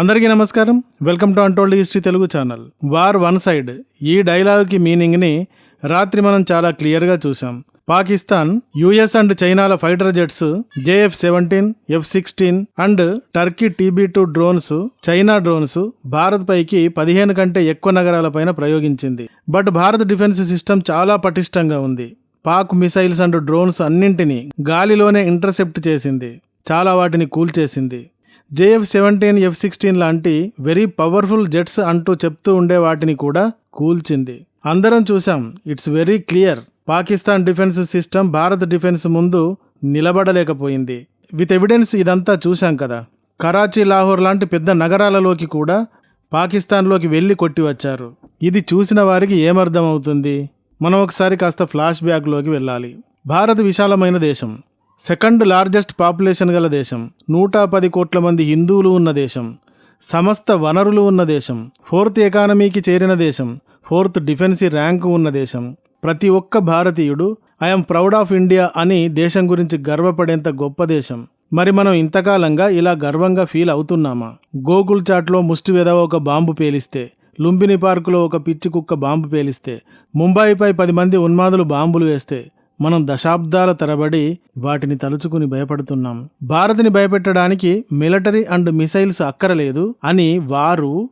అందరికీ నమస్కారం. Welcome to untold history Telugu channel. War one side ఈ డైలాగ్కి మీనింగ్ని రాత్రి మనం చాలా క్లియర్గా చూసాం పాకిస్తాన్ యుఎస్ అండ్ చైనాల fighter jets JF seventeen F sixteen and Turkey TB two drones China drones Bharat పైకి పదిహేను కంటే ఎక్కువ నగరాలపైన ప్రయోగించింది. బట్ భారత్ డిఫెన్స్ సిస్టమ్ చాలా పటిష్టంగా ఉంది. పాక్ మిసైల్స్ అండ్ డ్రోన్స్ అన్నింటినీ గాలిలోనే ఇంటర్సెప్ట్ చేసింది. చాలా వాటిని కూల్చేసింది. జేఎఫ్ సెవెంటీన్ ఎఫ్ సిక్స్టీన్ లాంటి వెరీ పవర్ఫుల్ జెట్స్ అంటూ చెప్తూ ఉండే వాటిని కూడా కూల్చింది. అందరం చూసాం it's very clear. Pakistan defence system Bharat defence ముందు నిలబడలేకపోయింది. విత్ ఎవిడెన్స్ ఇదంతా చూశాం కదా. కరాచీ లాహోర్ లాంటి పెద్ద నగరాలలోకి కూడా పాకిస్తాన్లోకి వెళ్ళి కొట్టి వచ్చారు ఇది చూసిన వారికి ఏమర్థం అవుతుంది మనం ఒకసారి కాస్త ఫ్లాష్ బ్యాక్లోకి వెళ్ళాలి. భారత్ విశాలమైన దేశం. సెకండ్ లార్జెస్ట్ పాపులేషన్ గల దేశం. నూట పది కోట్ల మంది హిందువులు ఉన్న దేశం. సమస్త వనరులు ఉన్న దేశం. ఫోర్త్ ఎకానమీకి చేరిన దేశం. ఫోర్త్ డిఫెన్సీ ర్యాంకు ఉన్న దేశం. ప్రతి ఒక్క భారతీయుడు ఐఎమ్ ప్రౌడ్ ఆఫ్ ఇండియా అని దేశం గురించి గర్వపడేంత గొప్ప దేశం. మరి మనం ఇంతకాలంగా ఇలా గర్వంగా ఫీల్ అవుతున్నామా? గోకుల్ చాట్లో ముష్టి వెదవ ఒక బాంబు పేలిస్తే లుంబిని పార్కులో ఒక పిచ్చి కుక్క బాంబు పేలిస్తే ముంబాయిపై పది మంది ఉన్మాదులు బాంబులు వేస్తే మనం దశాబ్దాల తరబడి వాటిని తలుచుకుని భయపడుతున్నాం. భారత్ని భయపెట్టడానికి మిలిటరీ అండ్ మిసైల్స్ అక్కరలేదు అని వారు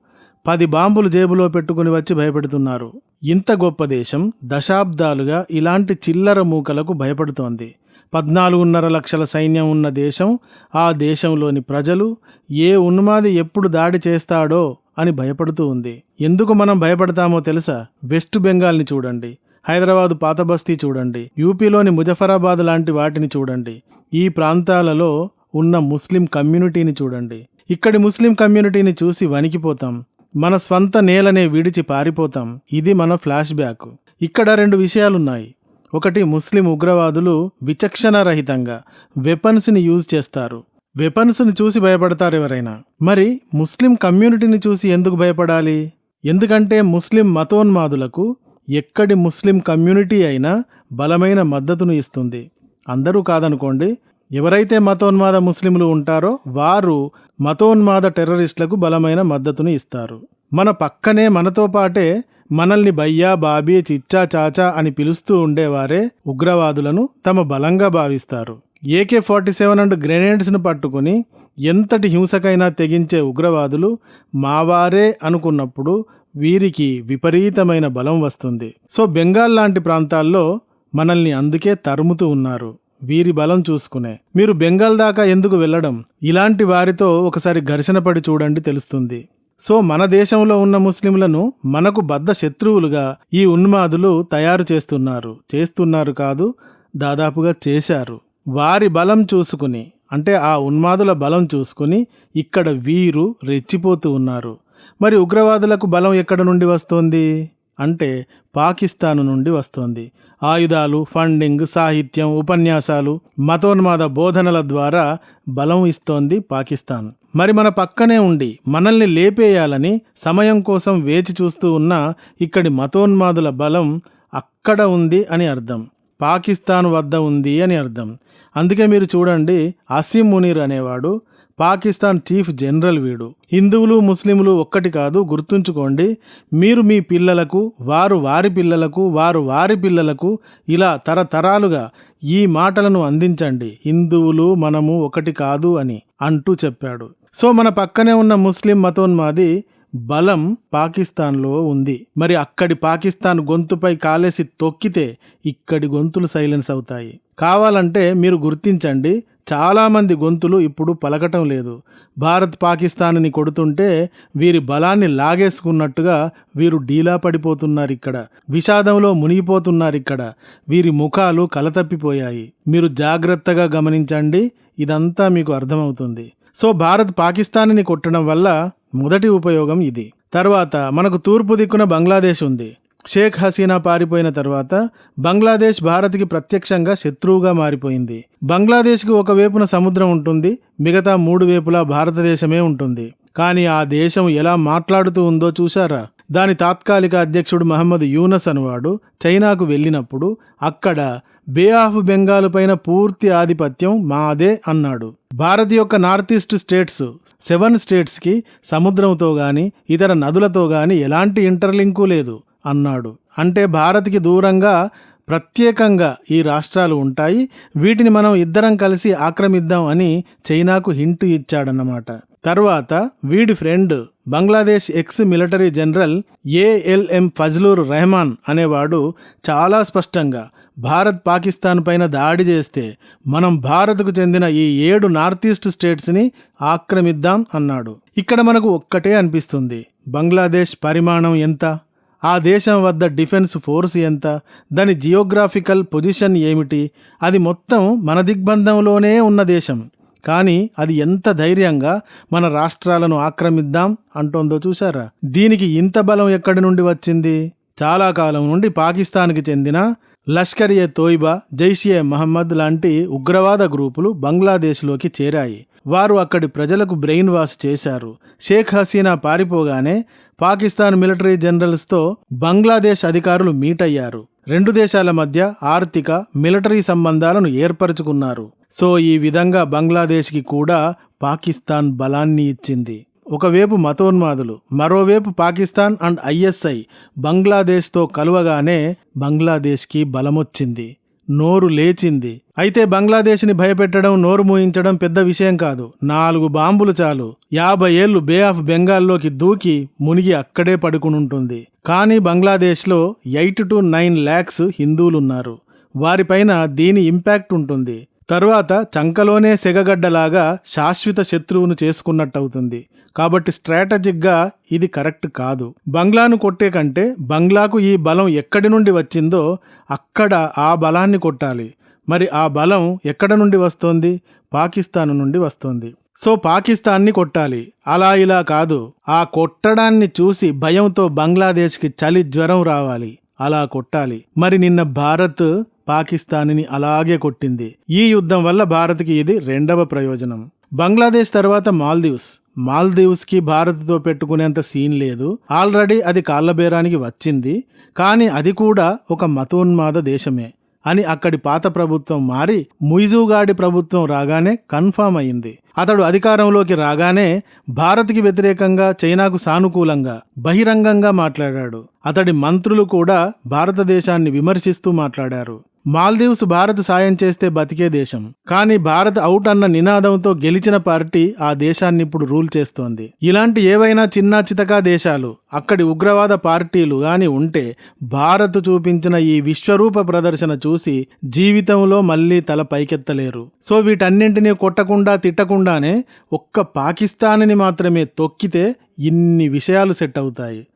పది బాంబులు జేబులో పెట్టుకుని వచ్చి భయపెడుతున్నారు. ఇంత గొప్ప దేశం దశాబ్దాలుగా ఇలాంటి చిల్లర మూకలకు భయపడుతోంది. పద్నాలుగున్నర లక్షల సైన్యం ఉన్న దేశం ఆ దేశంలోని ప్రజలు ఏ ఉన్మాది ఎప్పుడు దాడి చేస్తాడో అని భయపడుతూ ఉంది. ఎందుకు మనం భయపడతామో తెలుసా? వెస్ట్ బెంగాల్ని చూడండి. హైదరాబాద్ పాత బస్తీ చూడండి. యూపీలోని ముజఫరాబాద్ లాంటి వాటిని చూడండి. ఈ ప్రాంతాలలో ఉన్న ముస్లిం కమ్యూనిటీని చూడండి. ఇక్కడి ముస్లిం కమ్యూనిటీని చూసి వణికిపోతాం. మన స్వంత నేలనే విడిచి పారిపోతాం. ఇది మన ఫ్లాష్ బ్యాక్. ఇక్కడ రెండు విషయాలున్నాయి. ఒకటి ముస్లిం ఉగ్రవాదులు విచక్షణారహితంగా వెపన్స్ని యూజ్ చేస్తారు. వెపన్స్ని చూసి భయపడతారు ఎవరైనా. మరి ముస్లిం కమ్యూనిటీని చూసి ఎందుకు భయపడాలి? ఎందుకంటే ముస్లిం మతోన్మాదులకు ఎక్కడి ముస్లిం కమ్యూనిటీ అయినా బలమైన మద్దతును ఇస్తుంది. అందరూ కాదనుకోండి ఎవరైతే మతోన్మాద ముస్లింలు ఉంటారో వారు మతోన్మాద టెర్రరిస్టులకు బలమైన మద్దతును ఇస్తారు. మన పక్కనే మనతో పాటే మనల్ని బయ్యా బాబీ చిచ్చా చాచా అని పిలుస్తూ ఉండేవారే ఉగ్రవాదులను తమ బలంగా భావిస్తారు. ఏకే ఫార్టీ సెవెన్ అండ్ గ్రెనేడ్స్ను పట్టుకుని ఎంతటి హింసకైనా తెగించే ఉగ్రవాదులు మావారే అనుకున్నప్పుడు వీరికి విపరీతమైన బలం వస్తుంది. సో బెంగాల్ లాంటి ప్రాంతాల్లో మనల్ని అందుకే తరుముతూ ఉన్నారు. వీరి బలం చూసుకునే. మీరు బెంగాల్ దాకా ఎందుకు వెళ్ళడం? ఇలాంటి వారితో ఒకసారి ఘర్షణ పడి చూడండి తెలుస్తుంది. సో మన దేశంలో ఉన్న ముస్లింలను మనకు బద్ద శత్రువులుగా ఈ ఉన్మాదులు తయారు చేస్తున్నారు. చేస్తున్నారు కాదు దాదాపుగా చేశారు. వారి బలం చూసుకుని అంటే ఆ ఉన్మాదుల బలం చూసుకుని ఇక్కడ వీరు రెచ్చిపోతూ ఉన్నారు. మరి ఉగ్రవాదులకు బలం ఎక్కడ నుండి వస్తోంది? అంటే పాకిస్తాన్ నుండి వస్తోంది. ఆయుధాలు ఫండింగ్ సాహిత్యం ఉపన్యాసాలు మతోన్మాద బోధనల ద్వారా బలం ఇస్తోంది పాకిస్తాన్. మరి మన పక్కనే ఉండి మనల్ని లేపేయాలని సమయం కోసం వేచి చూస్తూ ఉన్న ఇక్కడి మతోన్మాదుల బలం అక్కడ ఉంది అని అర్థం. పాకిస్తాన్ వద్ద ఉంది అని అర్థం. అందుకే మీరు చూడండి అసీం మునీర్ అనేవాడు పాకిస్తాన్ చీఫ్ జనరల్ వీడు. హిందువులు ముస్లింలు ఒక్కటి కాదు గుర్తుంచుకోండి మీరు మీ పిల్లలకు వారు వారి పిల్లలకు వారు వారి పిల్లలకు ఇలా తరతరాలుగా ఈ మాటలను అందించండి. హిందువులు మనము ఒకటి కాదు అని అంటూ చెప్పాడు. సో మన పక్కనే ఉన్న ముస్లిం మతోన్మాది బలం పాకిస్తాన్లో ఉంది. మరి అక్కడి పాకిస్తాన్ గొంతుపై కాలేసి తొక్కితే ఇక్కడి గొంతులు సైలెన్స్ అవుతాయి. కావాలంటే మీరు గుర్తించండి చాలామంది గొంతులు ఇప్పుడు పలకటం లేదు. భారత్ పాకిస్తాన్ని కొడుతుంటే వీరి బలాన్ని లాగేసుకున్నట్టుగా వీరు డీలా పడిపోతున్నారు ఇక్కడ. విషాదంలో మునిగిపోతున్నారు ఇక్కడ. వీరి ముఖాలు కలతప్పిపోయాయి. మీరు జాగ్రత్తగా గమనించండి ఇదంతా మీకు అర్థమవుతుంది. సో భారత్ పాకిస్తాన్ని కొట్టడం వల్ల మొదటి ఉపయోగం ఇది. తర్వాత మనకు తూర్పు దిక్కున బంగ్లాదేశ్ ఉంది. షేక్ హసీనా పారిపోయిన తర్వాత బంగ్లాదేశ్ భారత్కి ప్రత్యక్షంగా శత్రువుగా మారిపోయింది. బంగ్లాదేశ్కి ఒక వైపున సముద్రం ఉంటుంది. మిగతా మూడు వైపులా భారతదేశమే ఉంటుంది. కానీ ఆ దేశం ఎలా మాట్లాడుతూ ఉందో చూశారా? దాని తాత్కాలిక అధ్యక్షుడు మహమ్మద్ యూనస్ అనువాడు చైనాకు వెళ్ళినప్పుడు అక్కడ బే ఆఫ్ బెంగాల్ పైన పూర్తి ఆధిపత్యం మాదే అన్నాడు. భారత్ యొక్క నార్త్ ఈస్ట్ స్టేట్స్ సెవెన్ స్టేట్స్కి సముద్రంతో గాని ఇతర నదులతో గాని ఎలాంటి ఇంటర్లింకు లేదు అన్నాడు. అంటే భారత్కి దూరంగా ప్రత్యేకంగా ఈ రాష్ట్రాలు ఉంటాయి. వీటిని మనం ఇద్దరం కలిసి ఆక్రమిద్దాం అని చైనాకు హింట్ ఇచ్చాడన్నమాట. తర్వాత వీడి friend Bangladesh ex military general ALM Fazlur Rahman అనేవాడు చాలా స్పష్టంగా భారత్ పాకిస్తాన్ పైన దాడి చేస్తే మనం భారత్కు చెందిన ఈ ఏడు నార్త్ ఈస్ట్ స్టేట్స్ని ఆక్రమిద్దాం అన్నాడు. ఇక్కడ మనకు ఒక్కటే అనిపిస్తుంది. బంగ్లాదేశ్ పరిమాణం ఎంత? ఆ దేశం వద్ద డిఫెన్స్ ఫోర్స్ ఎంత? దాని జియోగ్రాఫికల్ పొజిషన్ ఏమిటి? అది మొత్తం మన దిగ్బంధంలోనే ఉన్న దేశం. కానీ అది ఎంత ధైర్యంగా మన రాష్ట్రాలను ఆక్రమిద్దాం అంటోందో చూసారా దీనికి ఇంత బలం ఎక్కడి నుండి వచ్చింది? చాలా కాలం నుండి పాకిస్తాన్కి చెందిన లష్కర్ ఏ తోయిబా జైషియే మహమ్మద్ లాంటి ఉగ్రవాద గ్రూపులు బంగ్లాదేశ్లోకి చేరాయి. వారు అక్కడి ప్రజలకు బ్రెయిన్ వాష్ చేశారు. షేక్ హసీనా పారిపోగానే పాకిస్తాన్ మిలిటరీ జనరల్స్తో బంగ్లాదేశ్ అధికారులు మీట్ అయ్యారు రెండు దేశాల మధ్య ఆర్థిక మిలిటరీ సంబంధాలను ఏర్పరచుకున్నారు. సో ఈ విధంగా బంగ్లాదేశ్కి కూడా పాకిస్తాన్ బలాన్ని ఇచ్చింది. ఒకవైపు మతోన్మాదులు మరోవైపు పాకిస్తాన్ అండ్ ఐఎస్ఐ బంగ్లాదేశ్తో కలువగానే బంగ్లాదేశ్కి బలమొచ్చింది. నోరు లేచింది. అయితే బంగ్లాదేశ్ని భయపెట్టడం నోరు మూయించడం పెద్ద విషయం కాదు. నాలుగు బాంబులు చాలు. యాభై ఏళ్ళు బే ఆఫ్ బెంగాల్లోకి దూకి మునిగి అక్కడే పడుకునుంటుంది. కానీ బంగ్లాదేశ్లో ఎయిట్ టు నైన్ ల్యాక్స్ హిందువులున్నారు. వారిపైన దీని ఇంపాక్ట్ ఉంటుంది. తర్వాత చంకలోనే సెగగడ్డలాగా శాశ్వత శత్రువును చేసుకున్నట్టవుతుంది. కాబట్టి స్ట్రాటజిక్గా ఇది కరెక్ట్ కాదు. బంగ్లాను కొట్టే కంటే బంగ్లాకు ఈ బలం ఎక్కడి నుండి వచ్చిందో అక్కడ ఆ బలాన్ని కొట్టాలి. మరి ఆ బలం ఎక్కడ నుండి వస్తోంది? పాకిస్తాన్ నుండి వస్తోంది. సో పాకిస్తాన్ని కొట్టాలి. అలా ఇలా కాదు. ఆ కొట్టడాన్ని చూసి భయంతో బంగ్లాదేశ్కి చలి జ్వరం రావాలి. అలా కొట్టాలి. మరి నిన్న భారత్ పాకిస్తాన్ని అలాగే కొట్టింది. ఈ యుద్ధం వల్ల భారత్కి ఇది రెండవ ప్రయోజనం. బంగ్లాదేశ్ తర్వాత మాల్దీవ్స్. మాల్దీవ్స్కి భారత్తో పెట్టుకునేంత సీన్ లేదు. ఆల్రెడీ అది కాళ్ళబేరానికి వచ్చింది. కానీ అది కూడా ఒక మతోన్మాద దేశమే అని అక్కడి పాత ప్రభుత్వం మారి ముయిజుగాడి ప్రభుత్వం రాగానే కన్ఫామ్ అయింది. అతడు అధికారంలోకి రాగానే భారత్కి వ్యతిరేకంగా చైనాకు సానుకూలంగా బహిరంగంగా మాట్లాడాడు. అతడి మంత్రులు కూడా భారతదేశాన్ని విమర్శిస్తూ మాట్లాడారు. మాల్దీవ్స్ భారత్ సాయం చేస్తే బతికే దేశం. కానీ భారత్ అవుట్ అన్న నినాదంతో గెలిచిన పార్టీ ఆ దేశాన్ని ఇప్పుడు రూల్ చేస్తోంది. ఇలాంటి ఏవైనా చిన్న చితకా దేశాలు అక్కడి ఉగ్రవాద పార్టీలు గాని ఉంటే భారత్ చూపించిన ఈ విశ్వరూప ప్రదర్శన చూసి జీవితంలో మళ్ళీ తల పైకెత్తలేరు. సో వీటన్నింటినీ కొట్టకుండా తిట్టకుండానే ఒక్క పాకిస్తాన్ని మాత్రమే తొక్కితే ఇన్ని విషయాలు సెట్ అవుతాయి.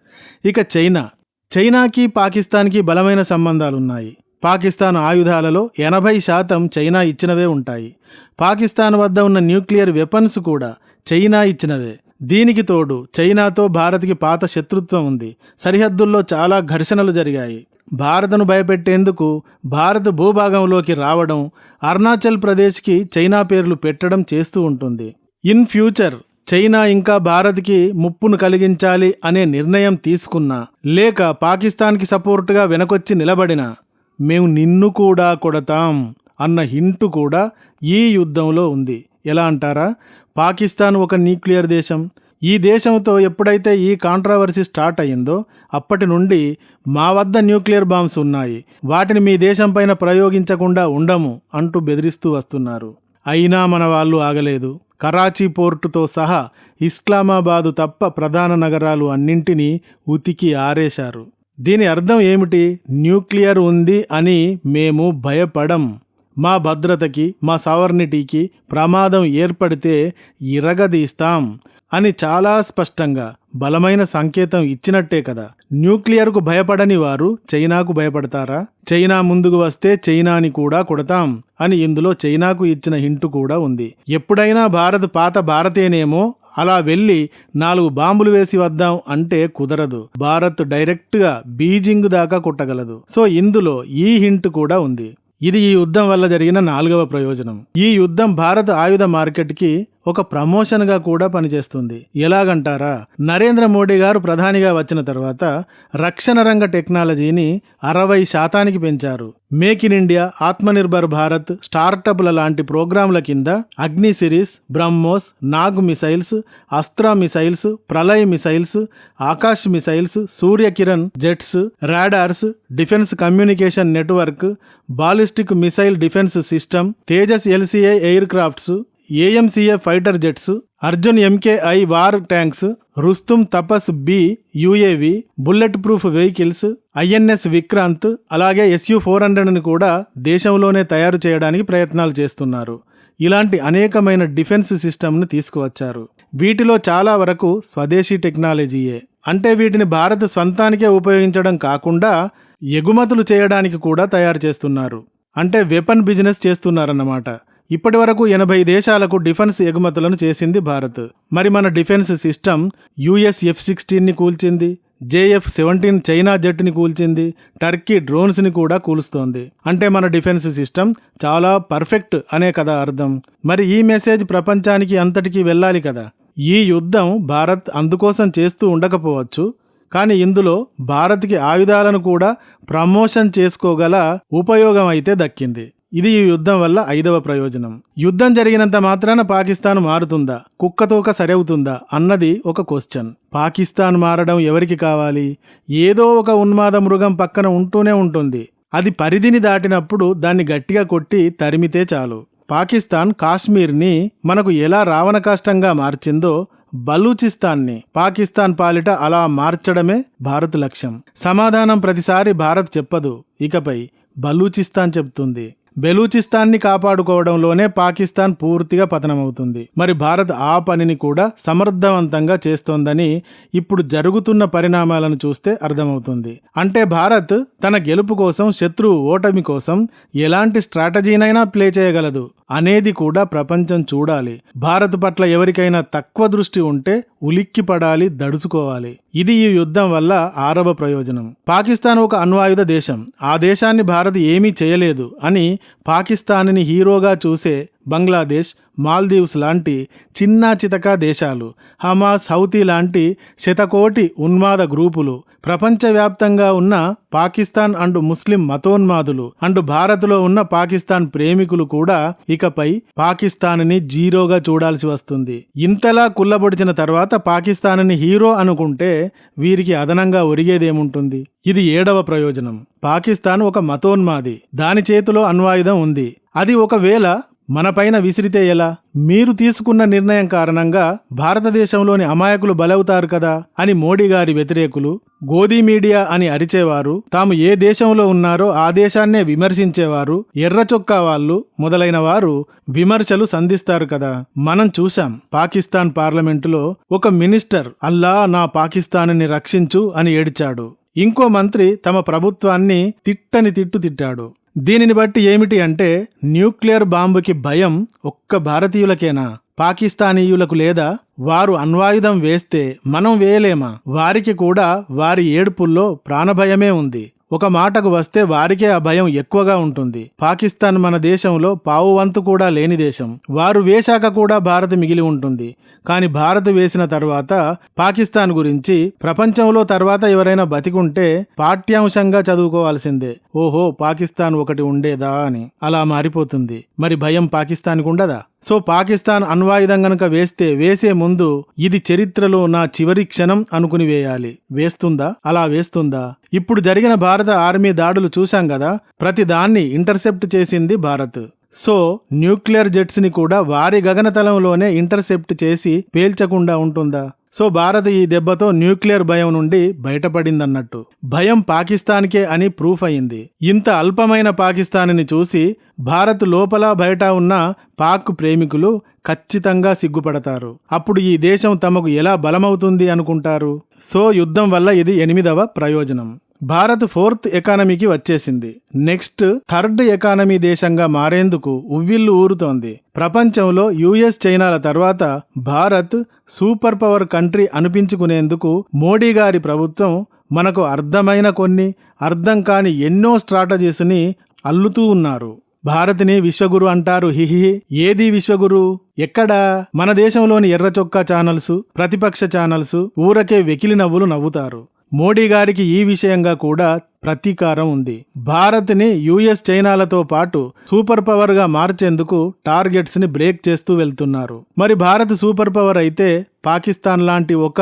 ఇక చైనా చైనాకి పాకిస్తాన్కి బలమైన సంబంధాలున్నాయి. పాకిస్తాన్ ఆయుధాలలో ఎనభై శాతం చైనా ఇచ్చినవే ఉంటాయి. పాకిస్తాన్ వద్ద ఉన్న న్యూక్లియర్ వెపన్స్ కూడా చైనా ఇచ్చినవే. దీనికి తోడు చైనాతో భారత్కి పాత శత్రుత్వం ఉంది. సరిహద్దుల్లో చాలా ఘర్షణలు జరిగాయి. భారత్ను భయపెట్టేందుకు భారత్ భూభాగంలోకి రావడం అరుణాచల్ ప్రదేశ్కి చైనా పేర్లు పెట్టడం చేస్తూ ఉంటుంది. ఇన్ ఫ్యూచర్ చైనా ఇంకా భారత్కి ముప్పును కలిగించాలి అనే నిర్ణయం తీసుకున్నా లేక పాకిస్తాన్కి సపోర్టుగా వెనకొచ్చి నిలబడినా మేము నిన్ను కూడా కొడతాం అన్న హింటు కూడా ఈ యుద్ధంలో ఉంది. ఎలా అంటారా? పాకిస్తాన్ ఒక న్యూక్లియర్ దేశం. ఈ దేశంతో ఎప్పుడైతే ఈ కాంట్రవర్సీ స్టార్ట్ అయ్యిందో అప్పటి నుండి మా వద్ద న్యూక్లియర్ బాంబ్స్ ఉన్నాయి. వాటిని మీ దేశం పైన ప్రయోగించకుండా ఉండము అంటూ బెదిరిస్తూ వస్తున్నారు. అయినా మన వాళ్ళు ఆగలేదు. కరాచీ పోర్టుతో సహా ఇస్లామాబాదు తప్ప ప్రధాన నగరాలు అన్నింటినీ ఉతికి ఆరేశారు. దీని అర్థం ఏమిటి? న్యూక్లియర్ ఉంది అని మేము భయపడం. మా భద్రతకి మా సావర్నిటీకి ప్రమాదం ఏర్పడితే ఇరగదీస్తాం. అని చాలా స్పష్టంగా బలమైన సంకేతం ఇచ్చినట్టే కదా. న్యూక్లియర్కు భయపడని వారు చైనాకు భయపడతారా? చైనా ముందుకు వస్తే చైనాని కూడా కొడతాం అని ఇందులో చైనాకు ఇచ్చిన హింటు కూడా ఉంది. ఎప్పుడైనా భారత్ పాత భారతేనేమో అలా వెళ్ళి నాలుగు బాంబులు వేసి వద్దాం అంటే కుదరదు. భారత్ డైరెక్ట్గా బీజింగ్ దాకా కొట్టగలదు. సో ఇందులో ఈ హింట్ కూడా ఉంది. ఇది ఈ యుద్ధం వల్ల జరిగిన నాలుగవ ప్రయోజనం. ఈ యుద్ధం భారత ఆయుధ మార్కెట్కి ఒక ప్రమోషన్గా కూడా పనిచేస్తుంది. ఎలాగంటారా? నరేంద్ర మోడీ గారు ప్రధానిగా వచ్చిన తర్వాత రక్షణ రంగ టెక్నాలజీని అరవై శాతానికి పెంచారు. Make in India Atmanirbhar Bharat స్టార్టప్ల లాంటి ప్రోగ్రాంల కింద Agni series BrahMos Nag missiles Astra missiles Pralay missiles Akash missiles Suryakiran jets radars defence communication network ballistic missile defence system Tejas LCA aircrafts AMCA fighter jets Arjun MKI war tanks Rustom Tapas B UAV bulletproof vehicles INS Vikrant అలాగే SU four హండ్రెడ్ని కూడా దేశంలోనే తయారు చేయడానికి ప్రయత్నాలు చేస్తున్నారు. ఇలాంటి అనేకమైన defence సిస్టమ్ను తీసుకువచ్చారు. వీటిలో చాలా వరకు స్వదేశీ టెక్నాలజీయే. అంటే వీటిని భారత్ స్వంతానికే ఉపయోగించడం కాకుండా ఎగుమతులు చేయడానికి కూడా తయారు చేస్తున్నారు. అంటే వెపన్ బిజినెస్ చేస్తున్నారన్నమాట. ఇప్పటి వరకు ఎనభై దేశాలకు డిఫెన్స్ ఎగుమతులను చేసింది భారత్. మరి మన డిఫెన్స్ సిస్టమ్ యుఎస్ ఎఫ్ సిక్స్టీన్ని కూల్చింది జేఎఫ్ సెవెంటీన్ చైనా జెట్ని కూల్చింది టర్కీ డ్రోన్స్ని కూడా కూలుస్తోంది. అంటే మన డిఫెన్స్ సిస్టమ్ చాలా పర్ఫెక్ట్ అనే కదా అర్థం. మరి ఈ మెసేజ్ ప్రపంచానికి అంతటికీ వెళ్ళాలి కదా? ఈ యుద్ధం భారత్ అందుకోసం చేస్తూ ఉండకపోవచ్చు కానీ ఇందులో భారత్కి ఆయుధాలను కూడా ప్రమోషన్ చేసుకోగల ఉపయోగం అయితే దక్కింది. ఇది ఈ యుద్ధం వల్ల ఐదవ ప్రయోజనం. యుద్ధం జరిగినంత మాత్రాన పాకిస్తాన్ మారుతుందా? కుక్కతోక సరవుతుందా? అన్నది ఒక క్వశ్చన్ పాకిస్తాన్ మారడం ఎవరికి కావాలి? ఏదో ఒక ఉన్మాద మృగం పక్కన ఉంటూనే ఉంటుంది. అది పరిధిని దాటినప్పుడు దాన్ని గట్టిగా కొట్టి తరిమితే చాలు. పాకిస్తాన్ కాశ్మీర్ని మనకు ఎలా రావణ కష్టంగా మార్చిందో బలూచిస్తాన్ని పాకిస్తాన్ పాలిట అలా మార్చడమే భారత్ లక్ష్యం. సమాధానం ప్రతిసారి భారత్ చెప్పదు. ఇకపై బలూచిస్తాన్ చెప్తుంది బెలూచిస్తాన్ని కాపాడుకోవడంలోనే పాకిస్తాన్ పూర్తిగా పతనమవుతుంది. మరి భారత్ ఆ పనిని కూడా సమర్థవంతంగా చేస్తోందని ఇప్పుడు జరుగుతున్న పరిణామాలను చూస్తే అర్థమవుతుంది. అంటే భారత్ తన గెలుపు కోసం శత్రువు ఓటమి కోసం ఎలాంటి స్ట్రాటజీనైనా ప్లే చేయగలదు. అనేది కూడా ప్రపంచం చూడాలి. భారత్ పట్ల ఎవరికైనా తక్కువ దృష్టి ఉంటే ఉలిక్కిపడాలి దడుచుకోవాలి. ఇది ఈ యుద్ధం వల్ల ఆరవ ప్రయోజనం. పాకిస్తాన్ ఒక అణ్వాయుధ దేశం. ఆ దేశాన్ని భారత్ ఏమీ చేయలేదు అని పాకిస్తాన్ని హీరోగా చూసే బంగ్లాదేశ్ మాల్దీవ్స్ లాంటి చిన్నా చితకా దేశాలు హమాస్ హౌతీ లాంటి శతకోటి ఉన్మాద గ్రూపులు ప్రపంచవ్యాప్తంగా ఉన్న పాకిస్తాన్ అండ్ ముస్లిం మతోన్మాదులు అండ్ భారత్లో ఉన్న పాకిస్తాన్ ప్రేమికులు కూడా ఇకపై పాకిస్తాన్ని జీరోగా చూడాల్సి వస్తుంది. ఇంతలా కుల్లబొడిచిన తర్వాత పాకిస్తాన్ని హీరో అనుకుంటే వీరికి అదనంగా ఒరిగేదేముంటుంది? ఇది ఏడవ ప్రయోజనం. పాకిస్తాన్ ఒక మతోన్మాది. దాని చేతిలో అణ్వాయుధం ఉంది. అది ఒకవేళ మనపైన విసిరితే ఎలా? మీరు తీసుకున్న నిర్ణయం కారణంగా భారతదేశంలోని అమాయకులు బలవుతారు కదా? అని మోడీ గారి వ్యతిరేకులు గోదీ మీడియా అని అరిచేవారు తాము ఏ దేశంలో ఉన్నారో ఆ దేశాన్నే విమర్శించేవారు ఎర్ర చొక్కా వాళ్ళు మొదలైన వారు విమర్శలు సంధిస్తారు కదా? మనం చూశాం పాకిస్తాన్ పార్లమెంటులో ఒక మినిస్టర్ అల్లా నా పాకిస్తాన్ని రక్షించు అని ఏడిచాడు. ఇంకో మంత్రి తమ ప్రభుత్వాన్ని తిట్టని తిట్టు తిట్టాడు. దీనిని బట్టి ఏమిటి అంటే న్యూక్లియర్ బాంబుకి భయం ఒక్క భారతీయులకేనా? పాకిస్తానీయులకు లేదా? వారు అణ్వాయుధం వేస్తే మనం వేయలేమా? వారికి కూడా వారి ఏడుపుల్లో ప్రాణభయమే ఉంది. ఒక మాటకు వస్తే వారికే ఆ భయం ఎక్కువగా ఉంటుంది. పాకిస్తాన్ మన దేశంలో పావు వంతు కూడా లేని దేశం. వారు వేశాక కూడా భారత్ మిగిలి ఉంటుంది. కానీ భారత్ వేసిన తర్వాత పాకిస్తాన్ గురించి ప్రపంచంలో తర్వాత ఎవరైనా బతికుంటే పాఠ్యాంశంగా చదువుకోవాల్సిందే. ఓహో పాకిస్తాన్ ఒకటి ఉండేదా అని. అలా మారిపోతుంది. మరి భయం పాకిస్తాన్కు ఉండదా? సో పాకిస్తాన్ అణ్వాయుధం గనక వేస్తే వేసే ముందు ఇది చరిత్రలో నా చివరి క్షణం అనుకుని వేయాలి. వేస్తుందా? అలా వేస్తుందా? ఇప్పుడు జరిగిన భారత ఆర్మీ దాడులు చూశాం కదా ప్రతి దాన్ని ఇంటర్సెప్ట్ చేసింది భారత్. సో న్యూక్లియర్ జెట్స్ని కూడా వారి గగనతలంలోనే ఇంటర్సెప్ట్ చేసి పేల్చకుండా ఉంటుందా? సో భారత్ ఈ దెబ్బతో న్యూక్లియర్ భయం నుండి బయటపడిందన్నట్టు. భయం పాకిస్తాన్కే అని ప్రూఫ్ అయింది. ఇంత అల్పమైన పాకిస్తాన్ని చూసి భారత్ లోపల బయట ఉన్న పాక్ ప్రేమికులు ఖచ్చితంగా సిగ్గుపడతారు. అప్పుడు ఈ దేశం తమకు ఎలా బలమవుతుంది అనుకుంటారు? సో యుద్ధం వల్ల ఇది ఎనిమిదవ ప్రయోజనం. భారత్ ఫోర్త్ ఎకానమీకి వచ్చేసింది. నెక్స్ట్ థర్డ్ ఎకానమీ దేశంగా మారేందుకు ఉవ్విల్లు ఊరుతోంది. ప్రపంచంలో యుఎస్ చైనాల తర్వాత భారత్ సూపర్ పవర్ కంట్రీ అనిపించుకునేందుకు మోడీ గారి ప్రభుత్వం మనకు అర్థమైన కొన్ని అర్థం కాని ఎన్నో స్ట్రాటజీస్ని అల్లుతూ ఉన్నారు. భారత్ని విశ్వగురు అంటారు హిహి. ఏది విశ్వగురు? ఎక్కడా? మన దేశంలోని ఎర్ర చొక్కా ఛానల్స్ ప్రతిపక్ష ఛానల్స్ ఊరకే వెకిలి నవ్వులు నవ్వుతారు. మోడీ గారికి ఈ విషయంగా కూడా ప్రతీకారం ఉంది. భారత్ని యుఎస్ చైనాలతో పాటు సూపర్ పవర్గా మార్చేందుకు టార్గెట్స్ని బ్రేక్ చేస్తూ వెళ్తున్నారు. మరి భారత్ సూపర్ పవర్ అయితే పాకిస్తాన్ లాంటి ఒక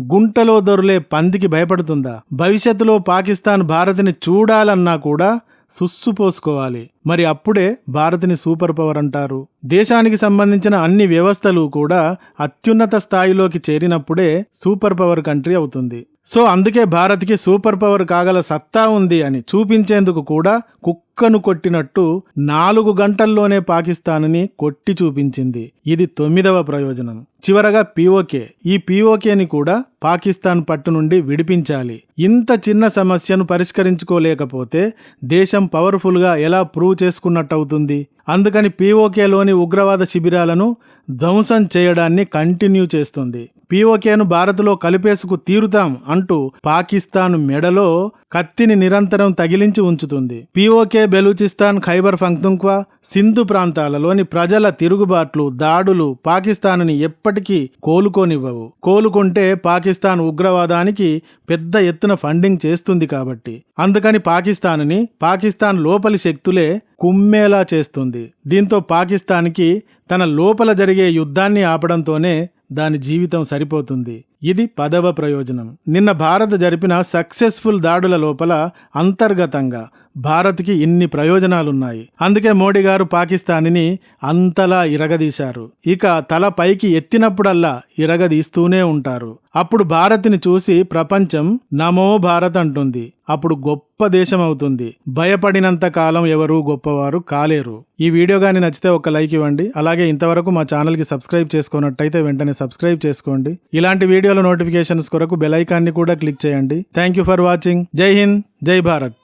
గుంటలో దొరలే పందికి భయపడుతుందా? భవిష్యత్తులో పాకిస్తాన్ భారత్ని చూడాలన్నా కూడా సుస్సు పోసుకోవాలి. మరి అప్పుడే భారత్ని సూపర్ పవర్ అంటారు. దేశానికి సంబంధించిన అన్ని వ్యవస్థలు కూడా అత్యున్నత స్థాయిలోకి చేరినప్పుడే సూపర్ పవర్ కంట్రీ అవుతుంది. సో అందుకే భారత్కి సూపర్ పవర్ కాగల సత్తా ఉంది అని చూపించేందుకు కూడా కుక్కను కొట్టినట్టు నాలుగు గంటల్లోనే పాకిస్తాన్ని కొట్టి చూపించింది. ఇది తొమ్మిదవ ప్రయోజనం. చివరగా పీఓకే ఈ పీఓకేని కూడా పాకిస్తాన్ పట్టు నుండి విడిపించాలి. ఇంత చిన్న సమస్యను పరిష్కరించుకోలేకపోతే దేశం పవర్ఫుల్గా ఎలా ప్రూవ్ చేసుకున్నట్టవుతుంది? అందుకని పీఓకేలోని ఉగ్రవాద శిబిరాలను ధ్వంసం చేయడాన్ని కంటిన్యూ చేస్తుంది. పీఓకేను భారత్లో కలిపేసుకు తీరుతాం అంటూ పాకిస్తాన్ మెడలో కత్తిని నిరంతరం తగిలించి ఉంచుతుంది. పిఓకే బెలూచిస్తాన్ ఖైబర్ పంక్తుంక్వా సింధు ప్రాంతాలలోని ప్రజల తిరుగుబాట్లు దాడులు పాకిస్తాన్ని ఎప్పటికీ కోలుకోనివ్వవు. కోలుకుంటే పాకిస్తాన్ ఉగ్రవాదానికి పెద్ద ఎత్తున ఫండింగ్ చేస్తుంది కాబట్టి. అందుకని పాకిస్తాన్ని పాకిస్తాన్ లోపలి శక్తులే కుమ్మేలా చేస్తుంది. దీంతో పాకిస్తాన్కి తన లోపల జరిగే యుద్ధాన్ని ఆపడంతోనే దాని జీవితం సరిపోతుంది. ఇది పదవ ప్రయోజనం. నిన్న భారత్ జరిపిన సక్సెస్ఫుల్ దాడుల లోపల అంతర్గతంగా భారత్కి ఇన్ని ప్రయోజనాలున్నాయి. అందుకే మోడీ గారు పాకిస్తాన్ని అంతలా ఇరగదీశారు. ఇక తల పైకి ఎత్తినప్పుడల్లా ఇరగదీస్తూనే ఉంటారు. అప్పుడు భారత్ని చూసి ప్రపంచం నమో భారత్ అంటుంది. అప్పుడు గొప్ప దేశం అవుతుంది. భయపడినంత కాలం ఎవరు గొప్పవారు కాలేరు. ఈ వీడియో కానీ నచ్చితే ఒక లైక్ ఇవ్వండి. అలాగే ఇంతవరకు మా ఛానల్కి సబ్స్క్రైబ్ చేసుకున్నట్టయితే వెంటనే సబ్స్క్రైబ్ చేసుకోండి. ఇలాంటి వీడియో వీడియోల నోటిఫికేషన్స్ కొరకు బెల్ ఐకాన్ని కూడా క్లిక్ చేయండి. థ్యాంక్ యూ ఫర్ వాచింగ్ జై హింద్ జై భారత్